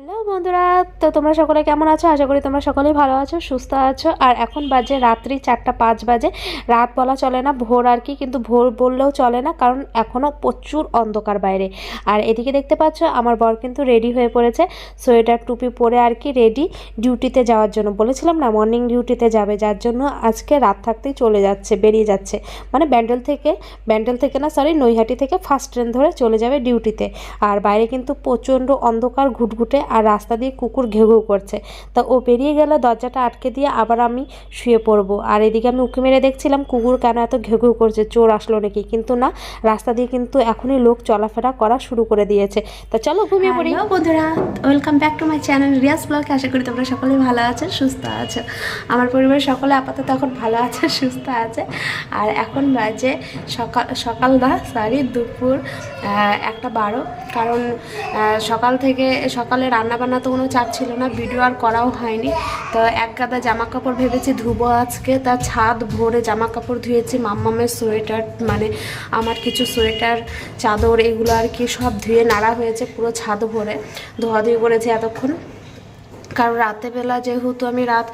Hello বন্ধুরা, তো তোমরা সকলে কেমন আছো? আশা করি তোমরা সকলেই ভালো আছো, সুস্থ আছো। আর এখন বাজে রাত্রি চারটা পাঁচ বাজে। রাত বলা চলে না, ভোর আর কি, কিন্তু ভোর বললেও চলে না, কারণ এখনও প্রচুর অন্ধকার বাইরে। আর এদিকে দেখতে পাচ্ছ, আমার বর কিন্তু রেডি হয়ে পড়েছে, সোয়েটার, টুপি পরে আর কি রেডি ডিউটিতে যাওয়ার জন্য। বলেছিলাম না মর্নিং ডিউটিতে যাবে, যার জন্য আজকে রাত থাকতেই চলে যাচ্ছে, বেরিয়ে যাচ্ছে। মানে ব্যান্ডেল থেকে ব্যান্ডেল থেকে না সরি নৈহাটি থেকে ফার্স্ট ট্রেন ধরে চলে যাবে ডিউটিতে আর বাইরে কিন্তু প্রচণ্ড অন্ধকার, ঘুটঘুটে, আর রাস্তা দিয়ে কুকুর ঘেউ ঘেউ করছে। তা ও বেরিয়ে গেলে, দরজাটা আটকে দিয়ে আবার আমি শুয়ে পড়ব। আর এদিকে আমি উঁকি মেরে দেখছিলাম কুকুর কেন এত ঘেউ ঘেউ করছে, চোর আসলো নাকি? কিন্তু না, রাস্তা দিয়ে কিন্তু এখনই লোক চলাফেরা করা শুরু করে দিয়েছে। তা চলো ঘুমিয়ে পড়ি। বন্ধুরা welcome back to my channel Riaz blog আশা করি তোমরা সকলেই ভালো আছো, সুস্থ আছো। আমার পরিবারের সকলে আপাতত এখন ভালো আছে, সুস্থ আছে। আর এখন বাজে সকাল সকাল না সরি দুপুর একটা বারো। কারণ সকাল থেকে, সকালে রান্নাবান্না তো কোনো চাপ ছিল না ভিডিও আর করাও হয়নি। তো এক গাদা জামা কাপড় ভেবেছি ধুবো আজকে। তা ছাদ ভরে জামা কাপড় ধুয়েছি, মাম্মামের সোয়েটার মানে আমার কিছু সোয়েটার, চাদর, এগুলো আর কি সব ধুয়ে নাড়া হয়েছে পুরো ছাদ ভরে। ধোয়াধুয়ি করেছি এতক্ষণ। কারণ রাতেরবেলা যেহেতু আমি রাত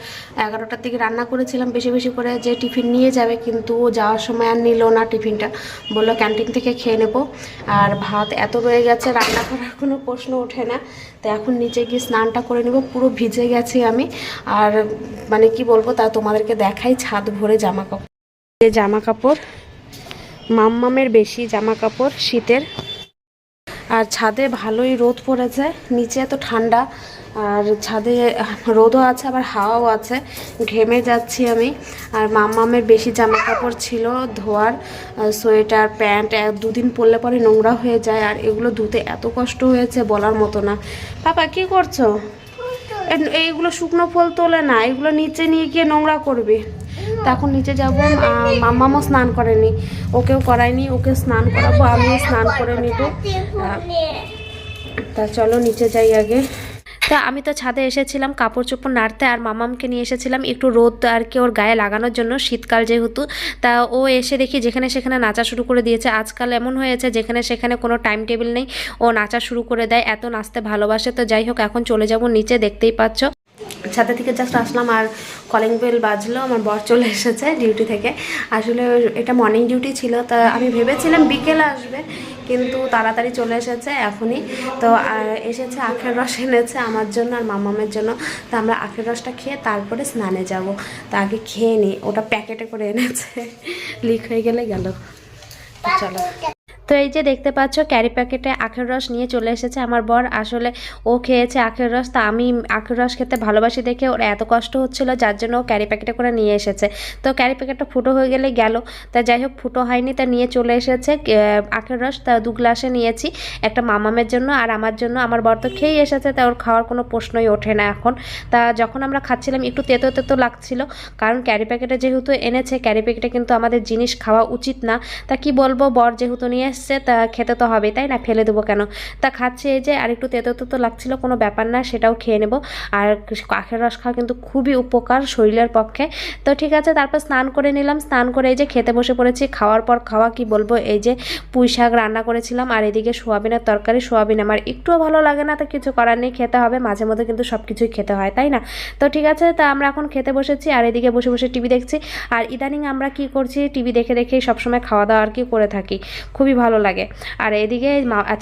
এগারোটার দিকে রান্না করেছিলাম, বেশি বেশি করে যে টিফিন নিয়ে যাবে, কিন্তু ও যাওয়ার সময় আর নিল না টিফিনটা। বলল ক্যান্টিন থেকে খেয়ে নেব। আর ভাত এত রয়ে গেছে, রান্না করার কোনো প্রশ্ন ওঠে না। তো এখন নিচে গিয়ে স্নানটা করে নেব, পুরো ভিজে গেছি আমি। আর মানে কি বলব, তা তোমাদেরকে দেখাই, ছাদ ভরে জামা কাপড় যে জামা কাপড় মাম্মামের বেশি জামা কাপড় শীতের। আর ছাদে ভালোই রোদ পড়েছে, নিচে এত ঠান্ডা। আর ছাদে রোদও আছে আবার হাওয়াও আছে। ঘেমে যাচ্ছি আমি। আর মাম্মামের বেশি জামা কাপড় ছিল ধোয়ার সোয়েটার প্যান্ট এক দুদিন পরলে পরে নোংরা হয়ে যায়। আর এগুলো ধুতে এত কষ্ট হয়েছে বলার মতো না। পাপা কি করছ? এইগুলো শুকনো ফল তোলে না এগুলো নিচে নিয়ে গিয়ে নোংরা করবে। তখন নিচে যাব আহ, মাম্মামও স্নান করেনি। ওকেও করায়নি ওকে স্নান করাবো আমিও স্নান করে নিব। তা চলো নিচে যাই আগে। তা আমি তো ছাদে এসেছিলাম, কাপড় চোপড় নাড়তে আর মামামকে নিয়ে এসেছিলাম একটু রোদ আর কি ওর গায়ে লাগানোর জন্য শীতকাল যেহেতু। তা ও এসে দেখি যেখানে সেখানে নাচা শুরু করে দিয়েছে। আজকাল এমন হয়েছে যেখানে সেখানে কোনো টাইম টেবিল নেই, ও নাচা শুরু করে দেয়, এত নাচতে ভালোবাসে। তো যাই হোক, এখন চলে যাব নিচে, দেখতেই পাচ্ছ। ছাদে থেকে জাস্ট আসলাম আর কলিং বেল বাজলো, আমার বর চলে এসেছে ডিউটি থেকে। আসলে এটা মর্নিং ডিউটি ছিল, তা আমি ভেবেছিলাম বিকেলে আসবে কিন্তু তাড়াতাড়ি চলে এসেছে এখনই। তো এসেছে আখের রস এনেছে আমার জন্য আর মামামের জন্য। তো আমরা আখের রসটা খেয়ে তারপরে স্নানে যাব। তা আগে খেয়ে নিই ওটা প্যাকেটে করে এনেছে। লিক হয়ে গেলে গেল। চলো। তো এই যে দেখতে পাচ্ছ ক্যারি প্যাকেটে আখের রস নিয়ে চলে এসেছে আমার বর। আসলে ও খেয়েছে আখের রস, তা আমি আখের রস খেতে ভালোবাসি দেখে ওর এত কষ্ট হচ্ছিল, যার জন্য ও ক্যারি প্যাকেটে করে নিয়ে এসেছে। তো ক্যারি প্যাকেটটা ফুটো হয়ে গেলে গেল, তা যাই হোক ফুটো হয়নি, তা নিয়ে চলে এসেছে আখের রস, তা দু গ্লাসে নিয়েছি একটা মামামের জন্য, আর আমার জন্য, আমার বর তো খেয়েই এসেছে, তা ওর খাওয়ার কোনো প্রশ্নই ওঠে না এখন। তা যখন আমরা খাচ্ছিলাম, একটু তেতো তেতো লাগছিল, কারণ ক্যারি প্যাকেটে যেহেতু এনেছে ক্যারি প্যাকেটে কিন্তু আমাদের জিনিস খাওয়া উচিত না। তা কি বলব, বর যেহেতু নিয়ে এসছে, তা খেতে তো হবেই, তাই না? ফেলে দেবো কেন? তা খাচ্ছে এই যে আর একটু তেতো তেতো লাগছিল, কোনো ব্যাপার না, সেটাও খেয়ে নেব। আর আখের রস খাওয়া কিন্তু খুবই উপকার শরীরের পক্ষে। তো ঠিক আছে, তারপর স্নান করে নিলাম। স্নান করে এই যে, খেতে বসে পড়েছি। খাওয়ার পর খাওয়া, কি বলব, এই যে, পুঁই শাক রান্না করেছিলাম। আর এদিকে সোয়াবিনের তরকারি, সোয়াবিন আমার একটুও ভালো লাগে না, তো কিছু করার নেই, খেতে হবে। মাঝে মধ্যে কিন্তু সব কিছুই খেতে হয়, তাই না? তো ঠিক আছে, তা আমরা এখন খেতে বসেছি, আর এদিকে বসে বসে টিভি দেখছি। আর ইদানিং আমরা কি করছি, টিভি দেখে দেখে সবসময় খাওয়া দাওয়া আর কি করে থাকি। খুবই ভালো লাগে। আর এদিকে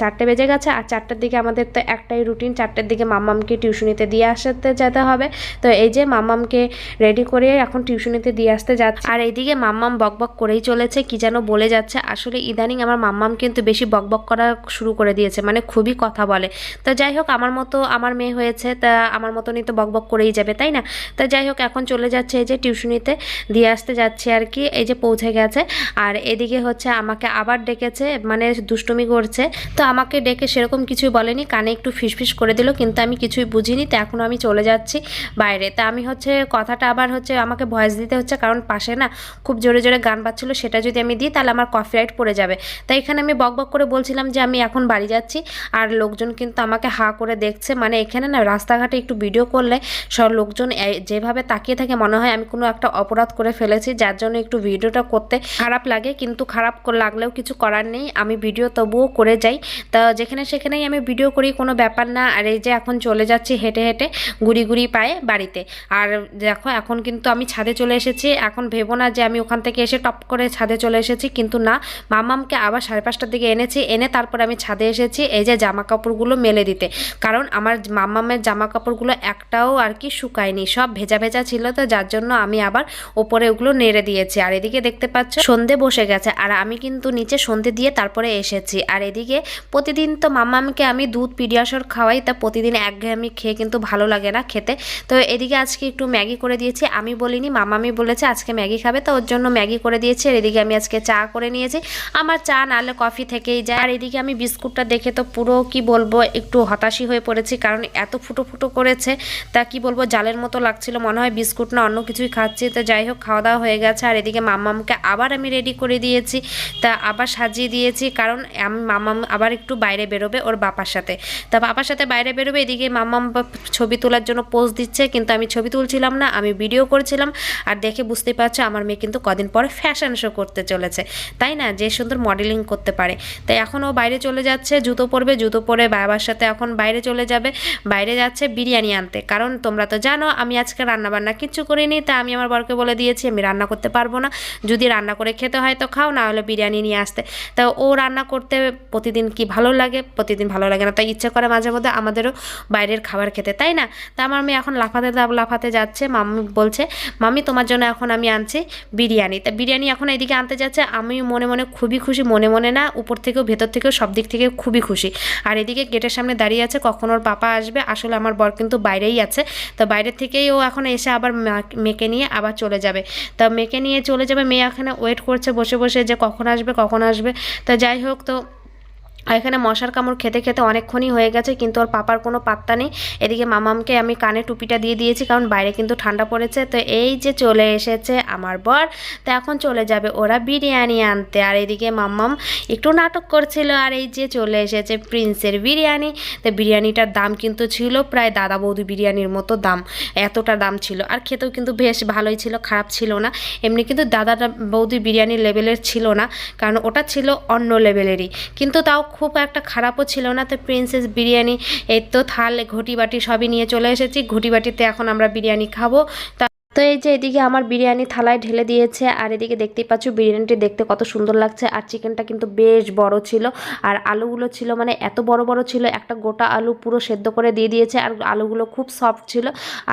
চারটে বেজে গেছে, আর চারটের দিকে আমাদের তো একটাই রুটিন চারটের দিকে মাম্মামকে টিউশনিতে দিয়ে আসতে যেতে হবে। তো এই যে মাম্মামকে রেডি করে এখন টিউশনিতে দিয়ে আসতে যাচ্ছে। আর এইদিকে মাম্মাম বকবক করেই চলেছে, কি যেন বলে যাচ্ছে। আসলে ইদানিং আমার মাম্মাম কিন্তু বেশি বকবক করা শুরু করে দিয়েছে মানে খুবই কথা বলে। তো যাই হোক, আমার মতো আমার মেয়ে হয়েছে, তা আমার মতনই তো বকবক করেই যাবে, তাই না? তো যাই হোক, এখন চলে যাচ্ছে এই যে টিউশনিতে দিয়ে আসতে যাচ্ছে আর কি, এই যে পৌঁছে গেছে। আর এদিকে হচ্ছে আমাকে আবার ডেকেছে মানে দুষ্টুমি করছে, তো আমাকে ডেকে সেরকম কিছুই বলেনি, কানে একটু ফিসফিস করে দিল, কিন্তু আমি কিছুই বুঝিনি, তো এখনও আমি চলে যাচ্ছি বাইরে। তা আমি হচ্ছে কথাটা আবার হচ্ছে আমাকে ভয়েস দিতে হচ্ছে, কারণ পাশে না খুব জোরে জোরে গান বাজছিল, সেটা যদি আমি দিই তাহলে আমার কপিরাইট পড়ে যাবে। তাই এখানে আমি বক বক করে বলছিলাম যে আমি এখন বাড়ি যাচ্ছি, আর লোকজন কিন্তু আমাকে হা করে দেখছে মানে এখানে না রাস্তাঘাটে একটু ভিডিও করলে সব লোকজন যেভাবে তাকিয়ে থাকে মনে হয় আমি কোনো একটা অপরাধ করে ফেলেছি, যার জন্য একটু ভিডিওটা করতে খারাপ লাগে, কিন্তু খারাপ লাগলেও কিছু করার নেই। আমি ভিডিও তবুও করে যাই। তা যেখানে সেখানেই আমি ভিডিও করি, কোনো ব্যাপার না। আর এই যে এখন চলে যাচ্ছি হেঁটে হেঁটে গুড়ি গুড়ি পায়ে বাড়িতে। আর দেখো, এখন কিন্তু আমি ছাদে চলে এসেছি। এখন ভেবো না যে আমি ওখান থেকে এসে টপ করে ছাদে চলে এসেছি, কিন্তু না। মামামকে আবার সাড়ে পাঁচটার দিকে এনেছি। এনে তারপর আমি ছাদে এসেছি এই যে জামা কাপড়গুলো মেলে দিতে। কারণ আমার মামামের জামা কাপড়গুলো একটাও আর কি শুকায়নি। সব ভেজা ভেজা ছিল তো, যার জন্য আমি আবার ওপরে ওগুলো নেড়ে দিয়েছি। আর এদিকে দেখতে পাচ্ছ, সন্ধে বসে গেছে। আর আমি কিন্তু নিচে সন্ধে দিয়ে তারপরে এসেছি। আর এদিকে প্রতিদিন তো মামামকে আমি দুধ পিডিয়াসর খাওয়াই, তা প্রতিদিন একঘেয়েমি খেয়ে কিন্তু ভালো লাগে না খেতে। তো এদিকে আজকে একটু ম্যাগি করে দিয়েছি। আমি বলিনি মামামি বলেছে আজকে ম্যাগি খাবে, তো ওর জন্য ম্যাগি করে দিয়েছি। আর এদিকে আমি আজকে চা করে নিয়েছি। আমার চা নাহলে কফি থেকেই যায়। আর এদিকে আমি বিস্কুটটা দেখে তো পুরো, কি বলব, একটু হতাশই হয়ে পড়েছি। কারণ এত ফুটো ফুটো করেছে, তা কি বলব, জালের মতো লাগছিল। মনে হয় বিস্কুট না অন্য কিছুই খাচ্ছি। তো যাই হোক, খাওয়া দাওয়া হয়ে গেছে। আর এদিকে মাম্মামকে আবার আমি রেডি করে দিয়েছি। তা আবার সাজিয়ে দিয়েছি, কারণ আমি মাম্মাম আবার একটু বাইরে বেরোবে ওর বাবার সাথে। তা বাবার সাথে বাইরে বেরোবে, এদিকে মাম্মাম বা- ছবি তোলার জন্য পোজ দিচ্ছে, কিন্তু আমি ছবি তুলছিলাম না, আমি ভিডিও করছিলাম। আর দেখে বুঝতে পারছ, আমার মেয়ে কিন্তু কদিন পরে ফ্যাশন শো করতে চলেছে। তাই না? যে সুন্দর মডেলিং করতে পারে। তাই এখন ও বাইরে চলে যাচ্ছে, জুতো পরবে, জুতো পরে বাবার সাথে এখন বাইরে চলে যাবে। বাইরে যাচ্ছে বিরিয়ানি আনতে। কারণ তোমরা তো জানো, আমি আজকে রান্না বান্না কিচ্ছু করিনি, তা আমি আমার বরকে বলে দিয়েছি, আমি রান্না করতে পারব না। যদি রান্না করে খেতে হয় তো খাও, না হলে বিরিয়ানি নিয়ে আসতে। তা ও রান্না করতে প্রতিদিন কি ভালো লাগে? প্রতিদিন ভালো লাগে না। তাই ইচ্ছে করে মাঝে মধ্যে আমাদেরও বাইরের খাবার খেতে, তাই না? তা আমার মেয়ে এখন লাফাতে লাফাতে যাচ্ছে। মাম্মি বলছে, মাম্মি, তোমার জন্য এখন আমি আনছি বিরিয়ানি। তা বিরিয়ানি এখন এদিকে আনতে যাচ্ছে। আমি মনে মনে খুবই খুশি, মনে মনে না, উপর থেকেও, ভেতর থেকেও, সব দিক থেকে খুবই খুশি। আর এদিকে গেটের সামনে দাঁড়িয়ে আছে, কখন ওর পাপা আসবে? আসলে আমার বর কিন্তু বাইরেই আছে। তো বাইরে থেকেই ও এখন এসে আবার মা- মেয়েকে নিয়ে আবার চলে যাবে। তা মেয়েকে নিয়ে চলে যাবে, মেয়ে এখানে ওয়েট করছে, বসে বসে যে কখন আসবে কখন আসবে? তা যাই হোক তো আর এখানে মশার কামড় খেতে খেতে অনেকক্ষণই হয়ে গেছে, কিন্তু ওর পাপার কোনো পাত্তা নেই। এদিকে মামামকে আমি কানে টুপিটা দিয়ে দিয়েছি, কারণ বাইরে কিন্তু ঠান্ডা পড়েছে। তো এই যে চলে এসেছে আমার বর, তো এখন চলে যাবে ওরা বিরিয়ানি আনতে। আর এদিকে মাম্মাম একটু নাটক করছিল, আর এই যে চলে এসেছে প্রিন্সের বিরিয়ানি। তো বিরিয়ানিটার দাম কিন্তু ছিল প্রায় দাদা বৌদি বিরিয়ানির মতো দাম, এতটা দাম ছিল। আর খেতেও কিন্তু বেশ ভালোই ছিল, খারাপ ছিল না। এমনি কিন্তু দাদাটা বৌদি বিরিয়ানির লেভেলের ছিল না, কারণ ওটা ছিল অন্য লেভেলেরই কিন্তু তাও খুব একটা খারাপও ছিল না। তো প্রিন্সেস বিরিয়ানি, এই তো থাল, ঘটি বাটি সবই নিয়ে চলে এসেছি। ঘটি বাটিতে এখন আমরা বিরিয়ানি খাব। তা তো এই যে এদিকে আমার বিরিয়ানি থালায় ঢেলে দিয়েছে, আর এদিকে দেখতেই পাচ্ছ বিরিয়ানিটি দেখতে কত সুন্দর লাগছে, আর চিকেনটা কিন্তু বেশ বড় ছিল, আর আলুগুলো ছিল মানে এত বড় বড় ছিল, একটা গোটা আলু পুরো সেদ্ধ করে দিয়ে দিয়েছে, আর আলুগুলো খুব সফট ছিল,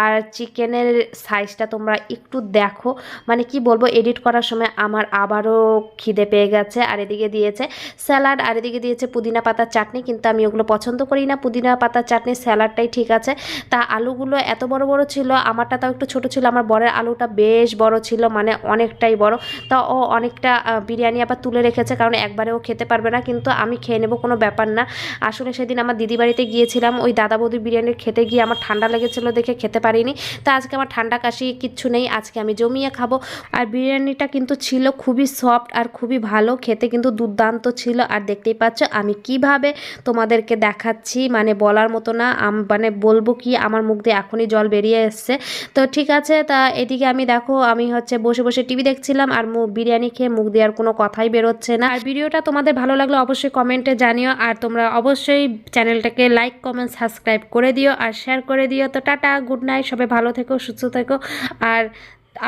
আর চিকেনের সাইজটা তোমরা একটু দেখো মানে কি বলব এডিট করার সময় আমার আবারও খিদে পেয়ে গেছে, আর এদিকে দিয়েছে স্যালাড আর এদিকে দিয়েছে পুদিনা পাতার চাটনি, কিন্তু আমি ওগুলো পছন্দ করি না, পুদিনা পাতার চাটনি স্যালাডটাই ঠিক আছে, তা আলুগুলো এত বড় বড় ছিল, আমারটা তাও একটু ছোট ছিল, আমার বরের আলুটা বেশ বড় ছিল মানে অনেকটাই বড়। তা ও অনেকটা বিরিয়ানি আবার তুলে রেখেছে, কারণ একবারে ও খেতে পারবে না। কিন্তু আমি খেয়ে নেব, কোনো ব্যাপার না। আসলে সেদিন আমার দিদি বাড়িতে গিয়েছিলাম, ওই দাদা বৌদি বিরিয়ানির খেতে গিয়ে আমার ঠান্ডা লেগেছিলো দেখে খেতে পারিনি। তা আজকে আমার ঠান্ডা কাশি কিচ্ছু নেই, আজকে আমি জমিয়ে খাব। আর বিরিয়ানিটা কিন্তু ছিল খুবই সফট আর খুবই ভালো, খেতে কিন্তু দুর্দান্ত ছিল। আর দেখতেই পাচ্ছ, আমি কীভাবে তোমাদেরকে দেখাচ্ছি মানে বলার মতো না মানে বলব কি, আমার মুখ দিয়ে এখনই জল বেরিয়ে এসছে। তো ঠিক আছে, তা এদিকে আমি দেখো, আমি হচ্ছে বসে বসে টিভি দেখছিলাম আর মুখ বিরিয়ানি খেয়ে মুখ দেওয়ার কোনো কথাই বেরোচ্ছে না। আর ভিডিওটা তোমাদের ভালো লাগলে অবশ্যই কমেন্টে জানিও। আর তোমরা অবশ্যই চ্যানেলটাকে লাইক কমেন্ট সাবস্ক্রাইব করে দিও আর শেয়ার করে দিও। তো টাটা গুড নাইট সবাই ভালো থেকো, সুস্থ থেকো। আর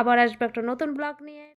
আবার আসবে একটা নতুন ব্লগ নিয়ে।